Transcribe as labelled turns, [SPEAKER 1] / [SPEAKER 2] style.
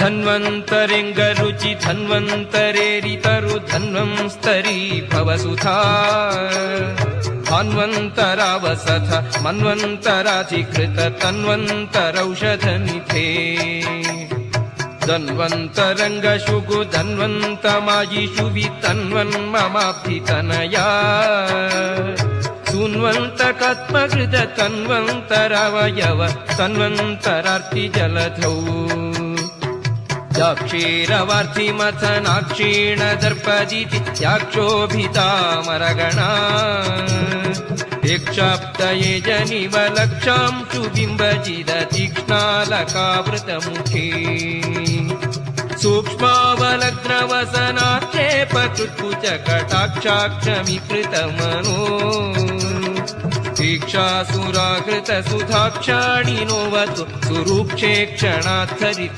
[SPEAKER 1] धन्वन्तरिङ्गरुचि धन्वन्तरेरितरु धन्वंस्तरी भवसुधा धान्वन्तरावसथ मन्वन्तराधिकृत तन्वन्तरौषधनिधे धन्वन्तरङ्गशुगु धन्वन्तमायिषु वितन्वन्ममाब्धितनया सुन्वन्तकत्मकृत तन्वन्तरवयव तन्वन्तरार्तिजलधौ क्षीरवार्थिमथनाक्षीण दर्पदिति याक्षोभितामरगणा। यक्षाप्तये जनिवलक्षांशु बिम्बजिद तीक्ष्णालकावृतमुखे सूक्ष्मावलग्नवसनाक्षेपकृत्कुचकटाक्षाक्षमीकृतमनो दीक्षासुराकृतसुधाक्षाणि नो वतु सुरूक्षे क्षणात्थरित